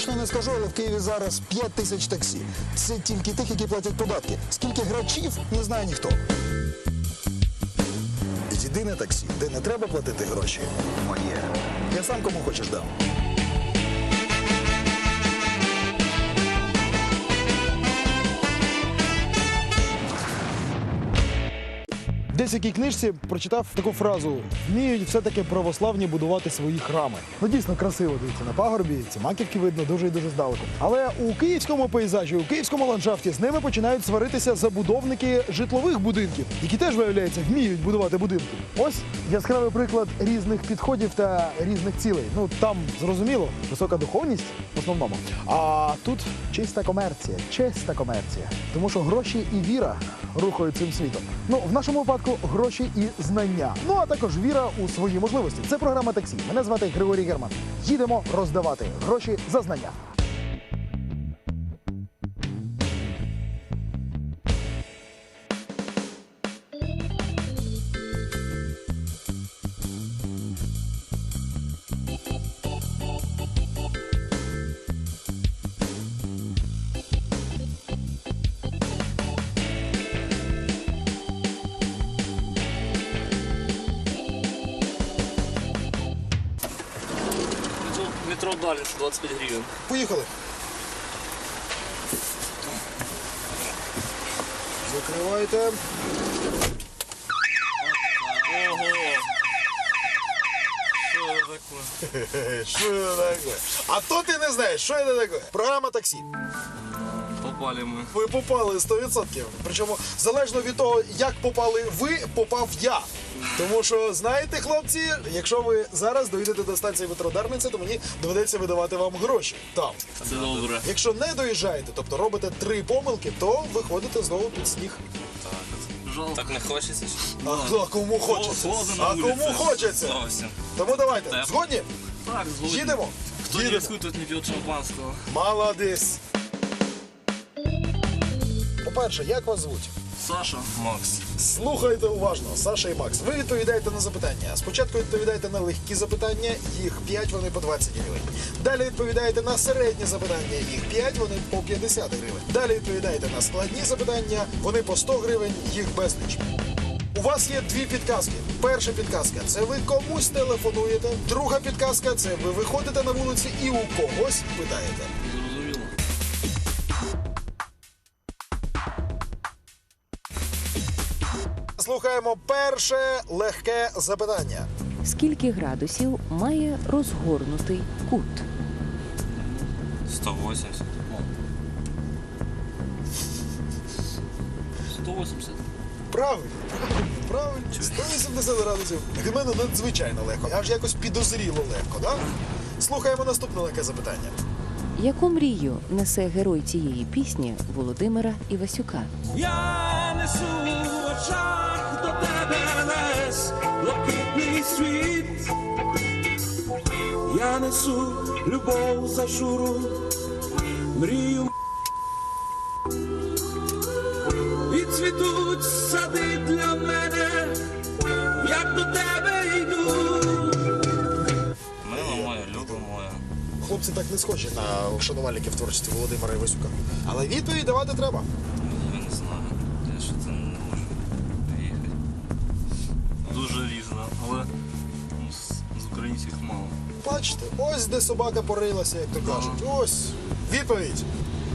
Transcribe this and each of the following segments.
точно не скажу, але в Києві зараз 5 тисяч таксі. Це тільки тих, які платять податки. Скільки грачів, не знає ніхто. Єдине таксі, де не треба платити гроші, моє. Я сам кому хочеш дам. Десь в якій книжці прочитав таку фразу: вміють все-таки православні будувати свої храми. Ну дійсно красиво дивіться на пагорбі, ці маківки видно дуже і дуже здалеку. Але у київському пейзажі, у київському ландшафті з ними починають сваритися забудовники житлових будинків, які теж виявляється вміють будувати будинки. Ось яскравий приклад різних підходів та різних цілей. Ну там зрозуміло, висока духовність в основному. А тут чиста комерція, чиста комерція. Тому що гроші і віра рухають цим світом. Ну в нашому випадку гроші і знання. Ну а також віра у свої можливості. Це програма таксі. Мене звати Григорій Герман. Їдемо роздавати гроші за знання. 25. Поїхали. Закривайте. Ого! Що це таке? Що це таке? А то ти не знаєш, що це таке? Програма таксі. Попали ми. Ви попали 100%. Причому залежно від того, як попали ви, попав я. Тому що знаєте, хлопці, якщо ви зараз доїдете до станції метро Дарниця, то мені доведеться видавати вам гроші там. Це добре. Якщо не доїжджаєте, тобто робите три помилки, то виходите знову під сніг. Жалко. Так не хочеться. А, а кому хочеться? Холодно на А вулиці. хочеться? Зовсім. Тому давайте, Так. згодні? Так, згоден. Їдемо. Хто не Їдемо. рискує, тот не п'є шампанського. Молодець. По-перше, як вас звуть? Саша. Макс. Слухайте уважно, Саша і Макс. Ви відповідаєте на запитання. Спочатку відповідаєте на легкі запитання, їх 5, вони по 20 гривень. Далі відповідаєте на середні запитання, їх 5, вони по 50 гривень. Далі відповідаєте на складні запитання, вони по 100 гривень, їх безліч. У вас є дві підказки. Перша підказка це ви комусь телефонуєте. Друга підказка це ви виходите на вулиці і у когось питаєте. Слухаємо перше легке запитання. Скільки градусів має розгорнутий кут? 180. 180. Правильно, правильно, правильно. 180 градусів. Для мене надзвичайно легко. Аж якось підозріло легко, так? Слухаємо наступне легке запитання. Яку мрію несе герой цієї пісні Володимира Івасюка? Я несу світ. Я несу любов за шуру, мрію. І цвітуть сади для мене, як до тебе йду. Мила моя, люба моя. Хлопці так не схожі на шанувальників творчості Володимира Івасюка. Але відповідь давати треба. Бачите, ось де собака порилася, як то кажуть. Ось відповідь.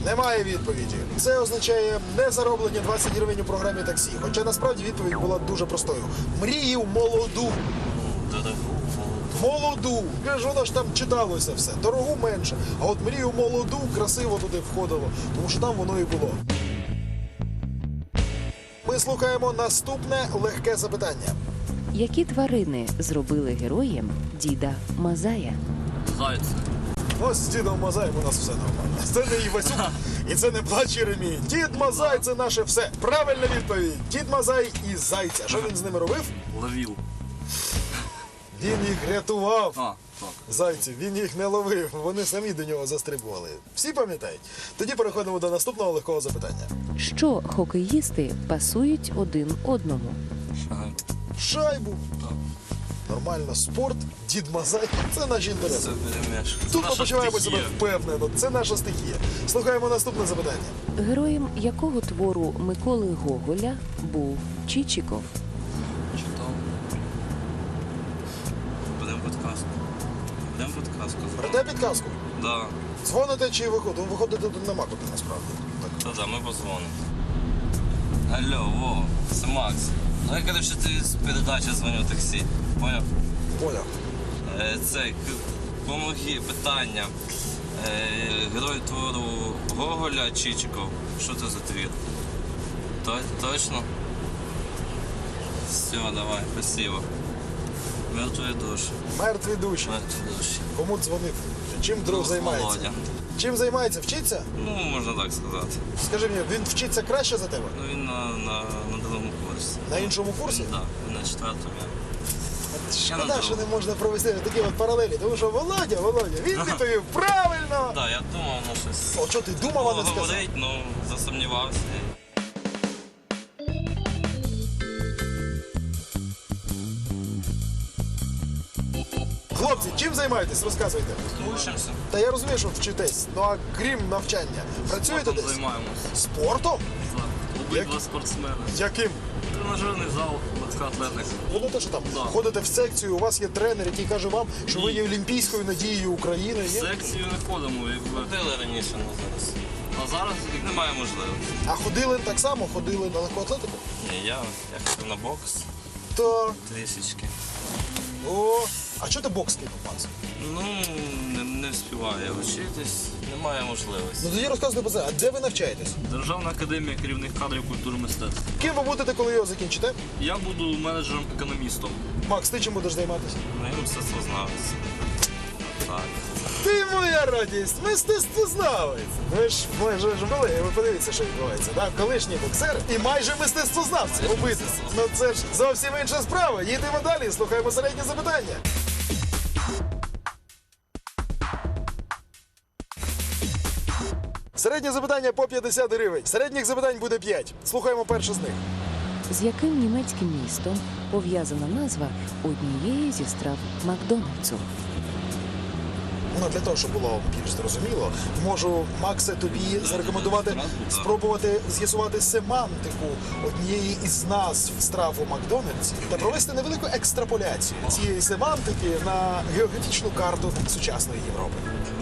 Немає відповіді. Це означає не зароблені 20 гривень у програмі таксі. Хоча насправді відповідь була дуже простою. Мрію молоду. Молоду. Ж воно ж там читалося все. Дорогу менше. А от мрію молоду красиво туди входило, тому що там воно і було. Ми слухаємо наступне легке запитання. Які тварини зробили героєм діда Мазая? Зайце. Ось з дідом Мазаєм у нас все нормально. Це не Івасюк, і це не плач Єремій. Дід Мазай це наше все. Правильна відповідь. Дід Мазай і зайця. Що він з ними робив? Ловів. Він їх рятував. А, так. Зайців, він їх не ловив, вони самі до нього застрибували. Всі пам'ятають? Тоді переходимо до наступного легкого запитання. Що хокеїсти пасують один одному? Шагай. Шайбу. нормально. Спорт, дід Мазай це наші інтереси. Тут ми почуваємо себе впевнено. Це наша стихія. Слухаємо наступне запитання. Героєм якого твору Миколи Гоголя був Чичиков? Читав. Будемо підказку. Будемо підказку. Берете підказку. Да. Дзвоните чи виходите? Ну, Виходити тут нема куди насправді. Так. Та да, ми позвонимо. Алло, во, це Макс. Ну я коротше тобі з передачі дзвоню таксі. Поняв? Поняв. Е, Це помоги питання. Е, Герой твору Гоголя Чичиков. Що це за твір? То- Точно? Все, давай, спасибо. Мертві душі. Мертві душі. Мертві душі. Кому дзвонив? Чим друг Ну, займається? Володя. Чим займається? Вчиться? Ну, можна так сказати. Скажи мені, він вчиться краще за тебе? Ну він на, на, на іншому курсі? Так, на четвертому. Шкода, що не можна провести такі от паралелі, тому що Володя, Володя, він відповів правильно! Так, я думав, ну щось. О, що ти думав, а не сказав? говорить, ну засумнівався. Хлопці, чим займаєтесь? Розказуйте. Учимося. Та я розумію, що вчитесь, ну а крім навчання, працюєте Спортом десь? займаємося. Спортом? Обидва Як- спортсмени. Яким? Тренажерний зал, легка атлетика. Воно те, що там Да. ходите в секцію, у вас є тренер, який каже вам, що ви є олімпійською надією України. Ні? Секцію не ходимо, якби. Ходили раніше, ну зараз. А зараз Немає можливості. А ходили так само, ходили на легку атлетику? Ні, я як на бокс То трішечки. о, а чого ти бокс кинув, Макс? Ну, не, встигаю вчитись, немає можливості. Ну тоді розказуйте про це. А де ви навчаєтесь? Державна академія керівних кадрів культури мистецтв. Ким ви будете, коли його закінчите? Я буду менеджером-економістом. Макс, ти чим будеш займатися? Ну, мистецтвознавець. Так. Ти моя радість, мистецтвознавець. Ви ж майже ж були, ви подивіться, що відбувається. Да? Колишній боксер і майже мистецтвознавці. Обидва. Ну це ж зовсім інша справа. Їдемо далі, слухаємо середнє запитання. Середнє запитання по 50 гривень. Середніх запитань буде 5. Слухаємо перше з них. З яким німецьким містом пов'язана назва однієї зі страв Макдональдсу? Ну, для того, щоб було більш зрозуміло, можу Максе тобі зарекомендувати спробувати з'ясувати семантику однієї із назв страв у Макдональдсі та провести невелику екстраполяцію цієї семантики на географічну карту сучасної Європи.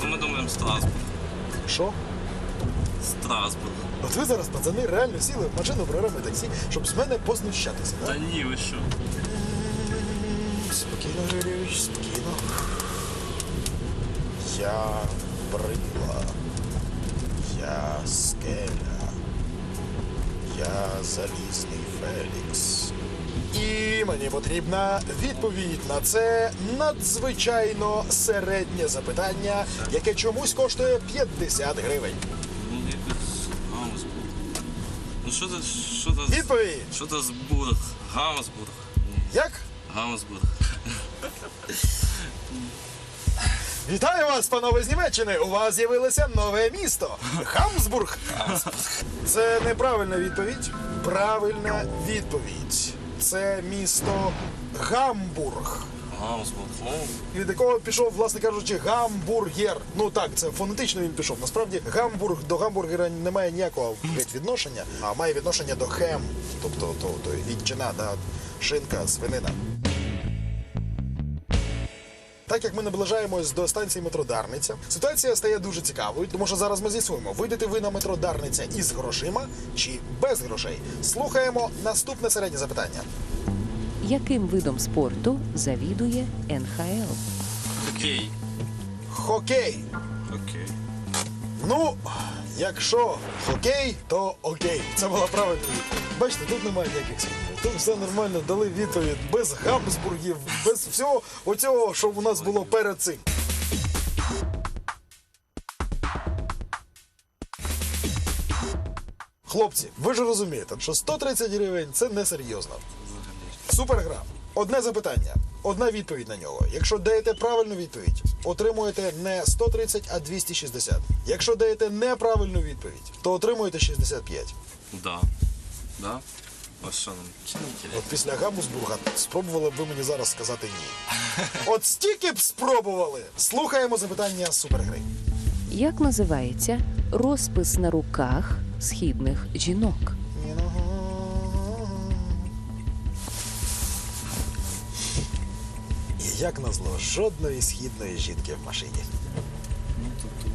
Ну, ми думаємо Страсбург. Що? Страсбург. От ви зараз, пацани, реально сіли в машину програми таксі, щоб з мене познущатися, Та ні, ви що? Спокійно, Юрійович, спокійно. Я брила. Я скеля. Я залізний Фелікс. І мені потрібна відповідь на це надзвичайно середнє запитання, яке чомусь коштує 50 гривень. Ну, якось Гамсбург. Ну, що це, що це, Відповідь! що це з Бург? Гамсбург. Як? Гамсбург. Вітаю вас, панове з Німеччини! У вас з'явилося нове місто Гамсбург. Це неправильна відповідь. Правильна відповідь. Це місто Гамбург. Гамсбург. Ну, Від якого пішов, власне кажучи, гамбургер. Ну так, це фонетично він пішов. Насправді гамбург до гамбургера не має ніякого відношення, а має відношення до хем, тобто то, то відчина, да, шинка, свинина. Так як ми наближаємось до станції метро Дарниця, ситуація стає дуже цікавою, тому що зараз ми з'ясуємо, вийдете ви на метро Дарниця із грошима чи без грошей. Слухаємо наступне середнє запитання. Яким видом спорту завідує НХЛ? окей. Хокей. Окей. Ну, якщо хокей, то окей. Це була правильна відповідь. Бачите, тут немає ніяких сумнівів. Тут все нормально дали відповідь без гамбургів, без всього оцього, що у нас було перед цим. Хлопці, ви ж розумієте, що 130 гривень це несерйозно. Супергра. Одне запитання, одна відповідь на нього. Якщо даєте правильну відповідь, отримуєте не 130, а 260. Якщо даєте неправильну відповідь, то отримуєте 65. Да. Да? Ось що нам чи не інтересно? От після Гамусбурга спробували б ви мені зараз сказати ні. От стільки б спробували. Слухаємо запитання супергри. Як називається розпис на руках східних жінок? Як назло, жодної східної жінки в машині. Ну, тут, тут,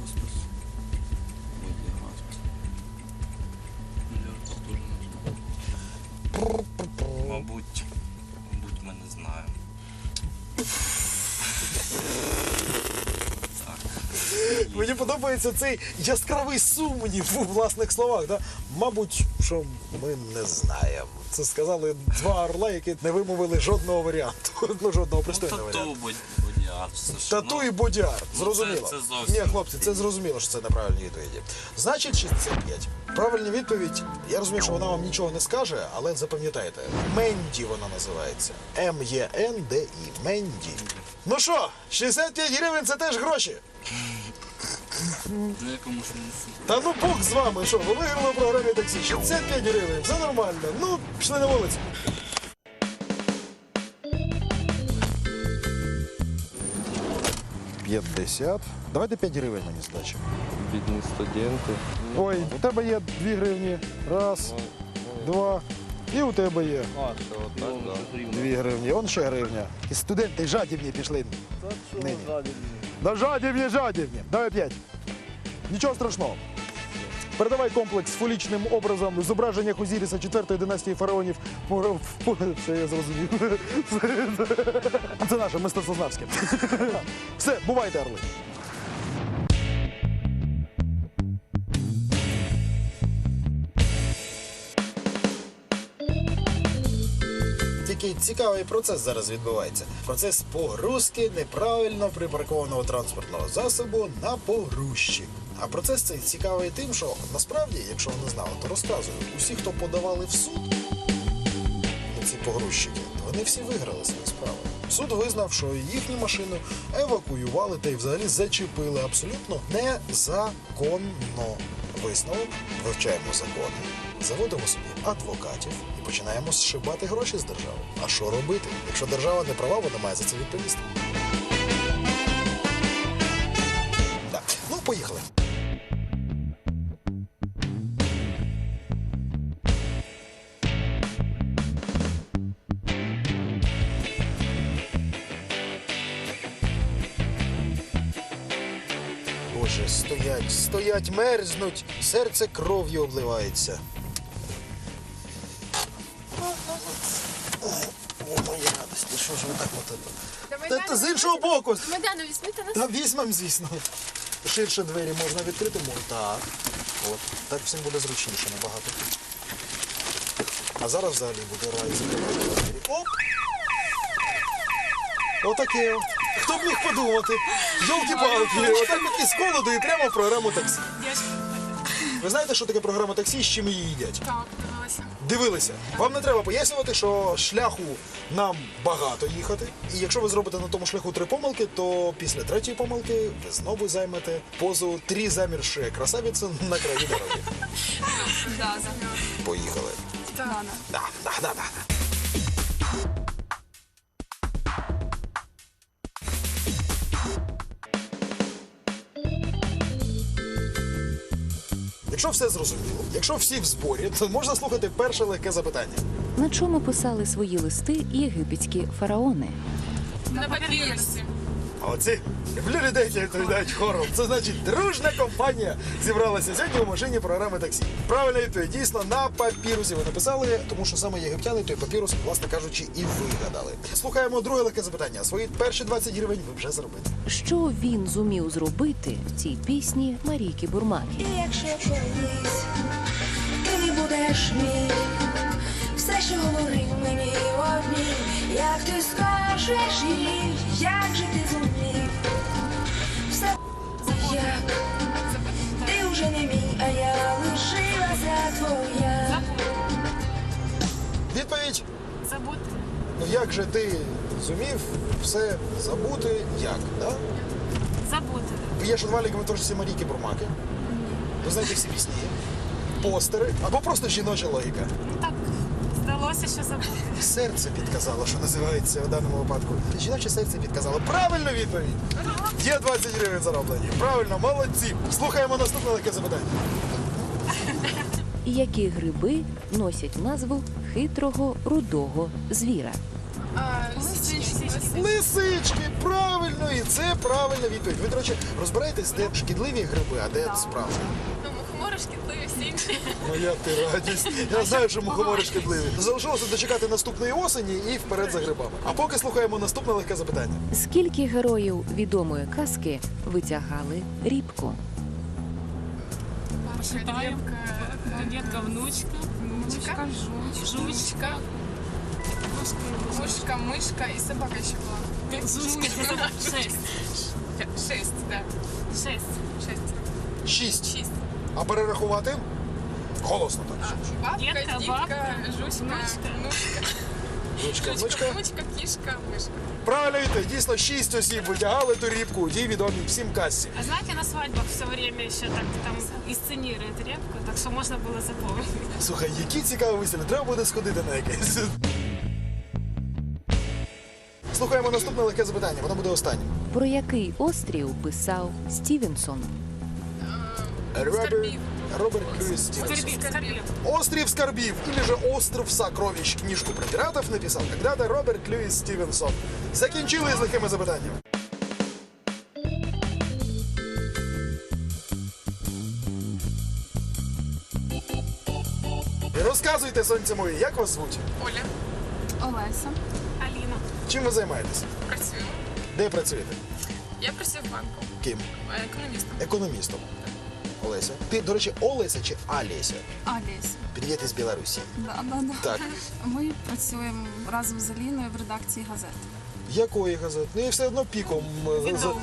розпис. Мільярд теж не знаю. Мабуть, мабуть, ми не знаємо. Мені подобається цей яскравий сумнів у власних словах. Да? Мабуть, що ми не знаємо. Це сказали два орла, які не вимовили жодного варіанту. Ну, жодного Ну, пристойного варіанту. тату, бодь- бодігард. ж. Тату Ну, і бодяр. ну, Зрозуміло. це- це зовсім. Ні, хлопці, це зрозуміло, що це неправильні відповіді. Значить, 65. Правильна відповідь. Я розумію, що вона вам нічого не скаже, але запам'ятайте. Менді вона називається. М-Є-Н-Д-І. Менді. Ну що, 65 гривень це теж гроші. На. Та ну Бог з вами, що, ви виграли в програмі таксі. 65 гривень, все нормально. Ну, пішли на вулицю. П'ятдесят. Давайте 5 гривень мені здачі. Бідні студенти. Ой, у тебе є 2 гривні. Раз, два. І у тебе є А, що отак, да. 2 гривні. Он ще гривня. І студенти жадібні пішли. Нині. Да жадібні, жадібні. Давай 5. Нічого страшного. Передавай комплекс фолічним образом зображення Хузіріса 4-ї династії фараонів. Це я зрозумів. Це наше мистецтвознавське. Все, бувайте, орли. Тільки цікавий процес зараз відбувається. Процес погрузки неправильно припаркованого транспортного засобу на погрузчик. А процес цей цікавий тим, що насправді, якщо ви не знали, то розказую, усі, хто подавали в суд ці погрузчики, вони всі виграли свої справи. Суд визнав, що їхню машину евакуювали та й взагалі зачепили абсолютно незаконно. Висновок вивчаємо закони, заводимо собі адвокатів і починаємо зшибати гроші з держави. А що робити? Якщо держава не права, вона має за це відповісти. Так, ну поїхали. Боже, стоять, стоять, мерзнуть, серце кров'ю обливається. О, моя радості, що ж ви так от? Та, та з іншого боку. Медану візьмите нас. Та візьмем, звісно. Ширше двері можна відкрити, можна. Так. От. Так всім буде зручніше набагато. А зараз взагалі буде рай закривати двері. Оп! Отаке. Хто б міг подумати? Йолки-палки, отак от із колоду і прямо в програму таксі. Ви знаєте, що таке програма таксі, з чим її їдять? Так. Дивилися. Вам не треба пояснювати, що шляху нам багато їхати. І якщо ви зробите на тому шляху три помилки, то після третьої помилки ви знову займете позу три замірши красавиці на краю дороги. Поїхали. Да, да, да, Якщо все зрозуміло, якщо всі в зборі, то можна слухати перше легке запитання. На чому писали свої листи єгипетські фараони? На папірусі. А оці люблю людей, які відповідають хором. Це значить, дружна компанія зібралася сьогодні у машині програми таксі. Правильна відповідь дійсно на папірусі ви написали, тому що саме єгиптяни той папірус, власне кажучи, і вигадали. Слухаємо друге легке запитання. Свої перші 20 гривень ви вже заробили. Що він зумів зробити в цій пісні Марійки Бурмаки? Якщо колись ти будеш мій, все, що говорив мені одні, як ти скажеш їй, як же ти зумів, вже не мій, а я лишилася твоя. Відповідь: Забути. ну як же ти зумів все забути? Як? Да? Забути. Ви є теж всі Марійки Бурмаки. Ви знаєте всі пісні. постери або просто жіноча логіка? Так, здалося, що забути. Серце підказало, що називається в даному випадку. Жіноче серце підказало. Правильно відповідь! Є 20 гривень зароблені. Правильно, молодці. Слухаємо наступне легке запитання. Які гриби носять назву хитрого рудого звіра? Лисички, правильно, і це правильна відповідь. Ви, до речі, розбираєтесь, де шкідливі гриби, а де справжні. Ну, мухомори шкідливі. Моя ти радість. Я знаю, що мухомори шкідливі. Залишилося дочекати наступної осені і вперед за грибами. А поки слухаємо наступне легке запитання. Скільки героїв відомої казки витягали рібку? Детка, внучка. Внучка, жучка. Мушка, мишка і собака ще була. Жучка, шесть. Шесть, так. Шесть. Шесть. Шість. Шість. А перерахувати? Голосно так. Дітка, бабка, жучка, внучка. Внучка. Внучка, кішка, мишка. Правильно відповідь. Дійсно, шість осіб витягали ту рібку у тій відомій всім касці. А знаете, на свадьбах все время еще так там инсценируют репку, так что можно было запомнить. Слухай, які цікаві вистави. Треба буде сходити на якесь. Слухаємо наступне легке запитання. Воно буде останнім. Про який острів писав Стівенсон? Роберт, Роберт Льюис Стивенсон. Острів скорбів, или же Остров сокровищ. Книжку про пиратов написал когда-то Роберт Льюис Стивенсон. Закінчили з легкими запитаннями. Розказуйте, сонце моє, як вас звуть? Оля. Олеся. Алина. Чим ви займаєтесь? Працюю. Де працюєте? Я працюю в банку. Ким? Економістом. Економістом. Олеся. Ти, до речі, Олеся чи Алеся? Аліс. Привіт із Білорусі. Да, да, да. Так. Ми працюємо разом з Аліною в редакції газет. Якої газети? Ну, я все одно піком. е, за-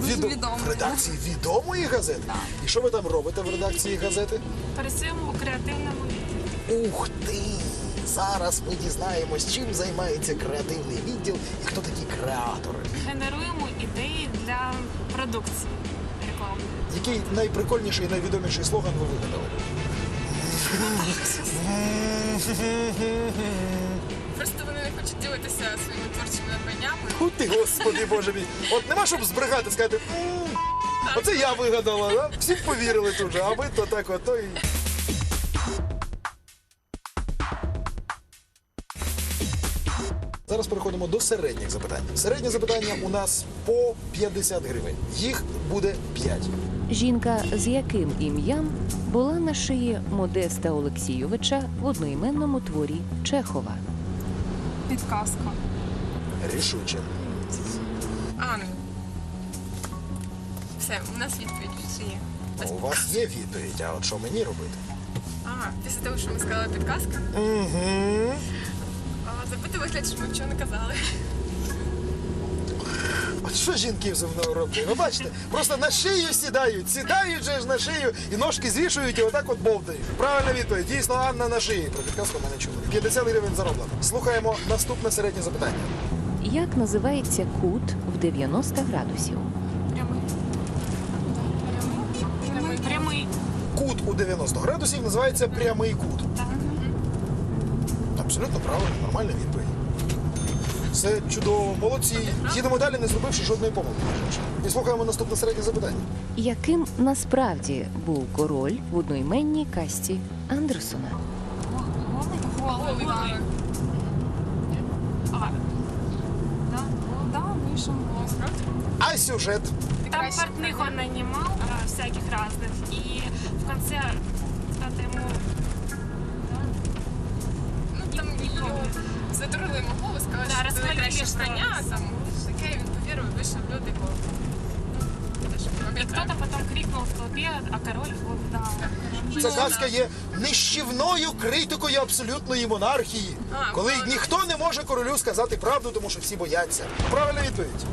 Дуже Відо- відомої, В редакції відомої газети? Так. І що ви там робите в редакції газети? Працюємо у креативному відділі. Ух ти! Зараз ми дізнаємось, чим займається креативний відділ і хто такі креатори. Генеруємо ідеї для продукції. Який найприкольніший і найвідоміший слоган ви вигадали? Просто вони не хочуть ділитися своїми творчими надбаннями. Ху ти, господи боже мій. От нема щоб збрехати, сказати. «М, Оце я вигадала, да? Всі б повірили тут же, а ви то так ото і. Зараз переходимо до середніх запитань. Середнє запитання у нас по 50 гривень. Їх буде 5. Жінка з яким ім'ям була на шиї Модеста Олексійовича в одноіменному творі Чехова? Підказка. Рішуче. Анна. Все, у нас відповідь вже є. У вас є відповідь, а от що мені робити? А, після того, що ми сказали підказка, Угу. а, зробити вигляд, що ми нічого не казали. От що жінки зі мною роблять? Ви бачите, просто на шию сідають, сідають же ж на шию і ножки звішують і отак от бовдають. Правильна відповідь. Дійсно, Анна на шиї. Про підказку ми не чули. 50 гривень зароблено. Слухаємо наступне середнє запитання. Як називається кут в 90 градусів? Прямий. Прямий. Кут у 90 градусів називається прямий кут. Абсолютно правильно, нормальна відповідь. Все чудово, молодці. Їдемо далі, не зробивши жодної помилки. І слухаємо наступне середнє запитання. Яким насправді був король в одноіменній касті Андерсона? Голий. А, Да. А сюжет. там портных он нанимал а, всяких разных. И в конце кто-то ему Ну там його затурили йому що знання, це. там таке він повірив, вийшов до дико. И кто-то потом крикнул в толпе, а король да. Ця казка є нищівною критикою абсолютної монархії, А, коли ніхто не може королю сказати правду, тому що всі бояться. Правильна відповідь.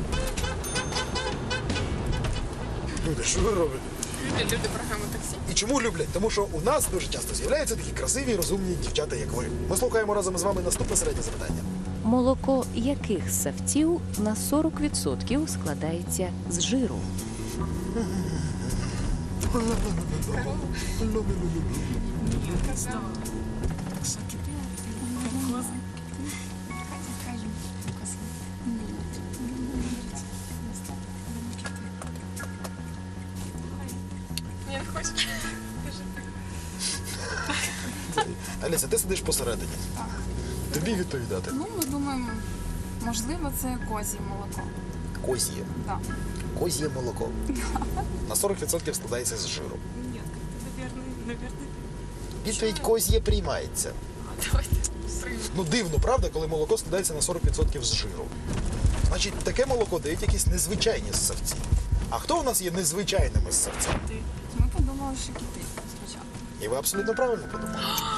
Люди, що ви робите? Люблять люди програму таксі. І чому люблять? Тому що у нас дуже часто з'являються такі красиві, розумні дівчата, як ви. Ми слухаємо разом з вами наступне середнє запитання. Молоко яких савців на 40% складається з жиру? Аліса, ти сидиш посередині. Тобі відповідати. Ну, ми думаємо, можливо, це козі молоко. Коз'є. Так. Коз'є молоко. На 40% складається з жиру. Нет, наверное, наверное. Відповідь коз'є приймається. Давайте. Ну дивно, правда, коли молоко складається на 40% з жиру. Значить, таке молоко дають якісь незвичайні ссавці. А хто у нас є незвичайними ссавцями? Ми подумали, що кити спочатку. І ви абсолютно правильно подумали.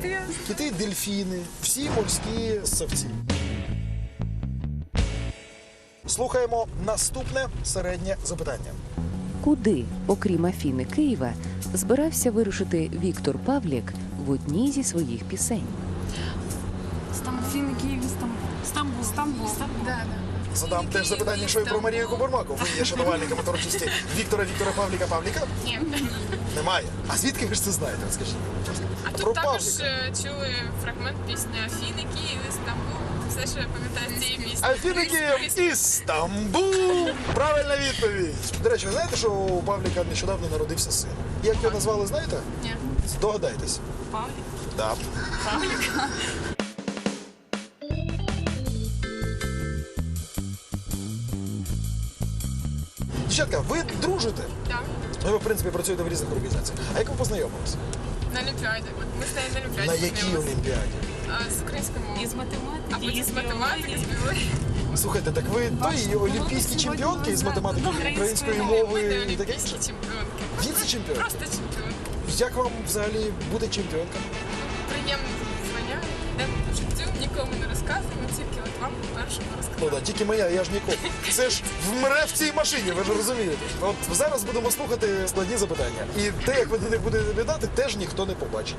Кити, дельфіни, всі морські ссавці. Слухаємо наступне середнє запитання. Куди, окрім Афіни Києва, збирався вирушити Віктор Павлік в одній зі своїх пісень? Стамбул. Фіни Київ, Стамбул. Стамбул. Стамбул. Да, да. Задам теж запитання, що і про Марію Кубурмаку. Ви є шанувальниками творчості Віктора Віктора Павліка Павліка? Ні. Немає. А звідки ви ж це знаєте? От Скажіть, будь ласка. А Про тут також Павліка. е, чули фрагмент пісні Афіни, Київ, Стамбул. Все, що я пам'ятаю з цієї пісні. Афіни Київ Істамбул! Правильна відповідь. До речі, ви знаєте, що у Павліка нещодавно народився син? Як його назвали, знаєте? Ні. Здогадайтесь. Павлік. Да. Дівчатка, ви дружите? Так. Ну, ви, в принципі, працюєте в різних організаціях. А як ви познайомилися? На Олімпіаді. От Ми з нею на Олімпіаді. На якій познайомилися. олімпіаді? А, З української мови. Із математики, А потім з математики, з біології. Слухайте, так ви тої олімпійські чемпіонки з математики, української Ми мови не і таке олімпійські інше? чемпіонки. Віце-чемпіонки? Просто чемпіонки. Як вам взагалі бути чемпіонкою? Приємне звання. Життю, нікому не розказуємо, тільки вам першому Ну розказуємо. да, тільки моя, я ж ніколи. Це ж вмре в цій машині, ви ж розумієте. От зараз будемо слухати складні запитання. І те, як ви на них будете відповідати, теж ніхто не побачить.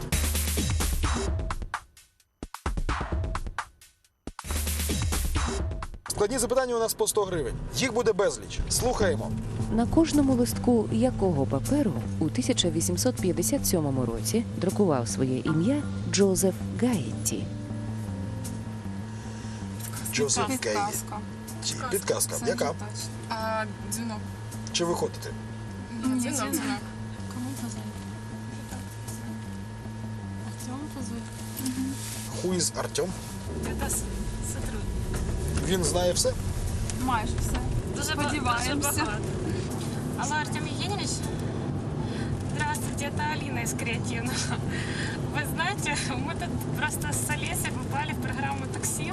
Складні запитання у нас по 100 гривень. Їх буде безліч. Слухаємо. На кожному листку якого паперу у 1857 році друкував своє ім'я Джозеф Гаєтті? Джозеф Гей. Підказка. Підказка. Це Яка? вже точно. А дзвінок. Чи ви ходите? Ні, Дзвінок, дзвінок. Кому позвонить? Артему позвонить? Хуїз Артем. Это с- сотрудник. Він знає все. Майже все. Дуже ба- Сподіваємося. дуже багато. Алло, Артем Евгеньевич? Здравствуйте, это Алина из Креативного. Вы знаете, мы тут просто с Олесей попали в программу «Такси».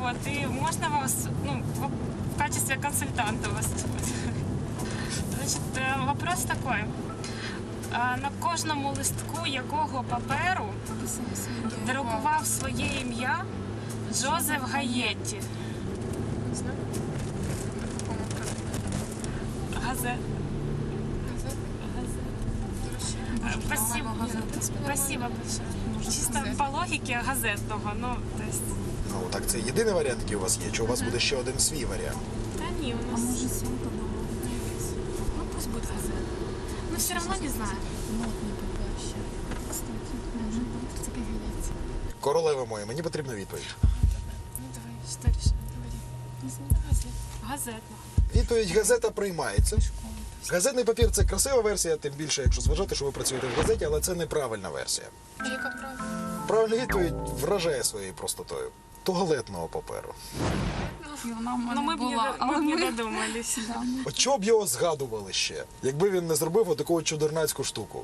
Вот, и можно вас, ну, в качестве консультанта выступить? Значит, э, вопрос такой. На кожному листку якого паперу друкував своє ім'я Джозеф Гаєтті? Газет. Газет. Спасибо. Спасибо большое. Чисто по логике газетного. Ну, то есть, Ну так це єдиний варіант, який у вас є. Чи у вас буде ще один свій варіант? да не, у А нас... може свій подумав? Ну, пусть будет газет. Но все равно не знаю. Модний папер ще. Кстати, може бути. Це гається. Королева моя, мені потрібна відповідь. Ну, давай, что решим? Говори. Газет. Газетного. Відповідь газета приймається. Газетний папір це красива версія, тим більше, якщо зважати, що ви працюєте в газеті, але це неправильна версія. А яка правда? Правильна відповідь вражає своєю простотою. Туалетного паперу. І вона в мене Но мы бы не, була, до- але мы б ми... не додумались. Да. От чого б його згадували ще, якби він не зробив отаку чудернацьку штуку.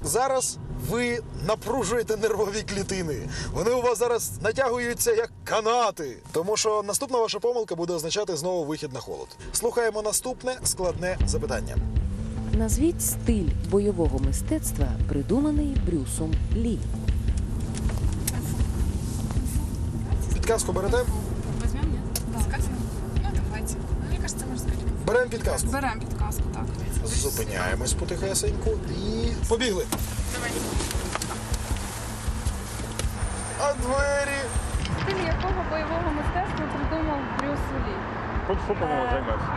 Зараз ви напружуєте нервові клітини. Вони у вас зараз натягуються як канати. Тому що наступна ваша помилка буде означати знову вихід на холод. Слухаємо наступне складне запитання. Назвіть стиль бойового мистецтва, придуманий Брюсом Лі. Підказку берете? Возьмем, нет? Сказано? Ну, давайте. Кажется. Беремо підказку. Беремо підказку, так. Зупиняємось потихесеньку і побігли. Давай. А двері. Стиль якого бойового мистецтва придумав Брюс Лі? Футболом займався.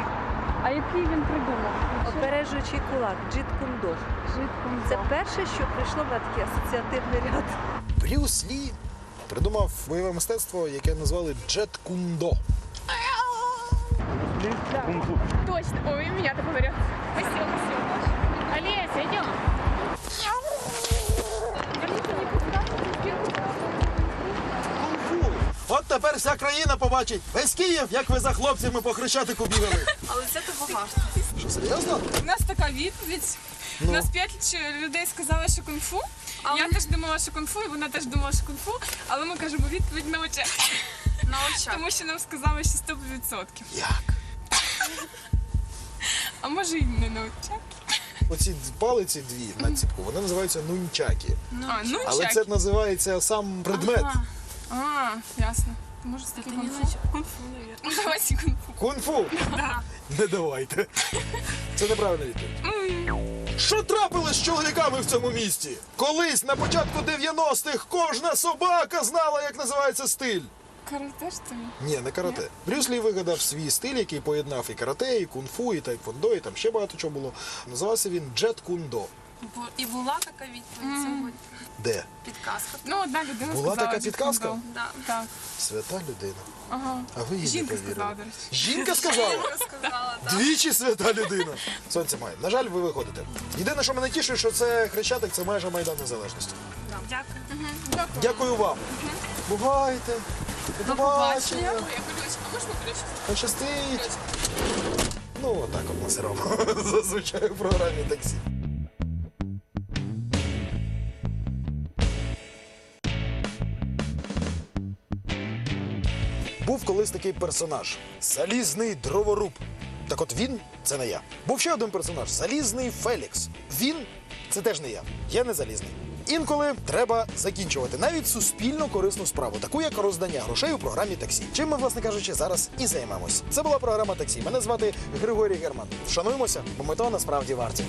А який він придумав? Опережуючий кулак, джит кундо. Це перше, що прийшло в такий асоціативний ряд. Брюс Лі придумав бойове мистецтво, яке назвали джет кундо. Точно. Ой, меня так говорят. Спасибо, спасибо. Олеся, идем. От тепер вся країна побачить весь Київ, як ви за хлопцями по хрещатику бігали. Але це тобагато. Що серйозно? У нас така відповідь. У нас п'ять людей сказали, що кунг-фу. Я теж думала, що кунг-фу, і вона теж думала, що кунг-фу, але ми кажемо відповідь на очах. На очах. Тому що нам сказали, що 100%. Як? А може і не на очах. Оці палиці дві на ціпку, вони називаються нунчаки. А, ну Але це називається сам предмет. А, ясно. Може, це таки кунг-фу? Кунг-фу, навіть. Давайте кунг-фу. Кунг-фу? Не давайте. Це неправильна відповідь. Що трапилось з чоловіками в цьому місті? Колись на початку 90-х кожна собака знала, як називається стиль. Карате, що ли? Ні, не карате. Брюс Лі вигадав свій стиль, який поєднав і карате, і кунг-фу, і тайквондо, і там ще багато чого було. Називався він джет кундо. І була така відповідь сьогодні. Де? Підказка. Ну, одна людина Була сказала. така підказка? Да. Так. Свята людина. Ага. А ви її не Жінка повірили. сказала, до речі. Жінка сказала? Сказала, так. Двічі свята людина. Сонце має. На жаль, ви виходите. Єдине, що мене тішить, що це Хрещатик, це майже Майдан Незалежності. Дякую. Дякую вам. Бувайте. До побачення. Я ключ. А можна ключ? Пощастить. Ну, отак от ми це робимо. Зазвичай у програмі таксі. Був колись такий персонаж залізний дроворуб. Так от він це не я. Був ще один персонаж залізний Фелікс. Він це теж не я. Я не залізний. Інколи треба закінчувати навіть суспільно корисну справу, таку як роздання грошей у програмі таксі. Чим ми, власне кажучи, зараз і займемось. Це була програма таксі. Мене звати Григорій Герман. Шануємося, бо ми того насправді варті.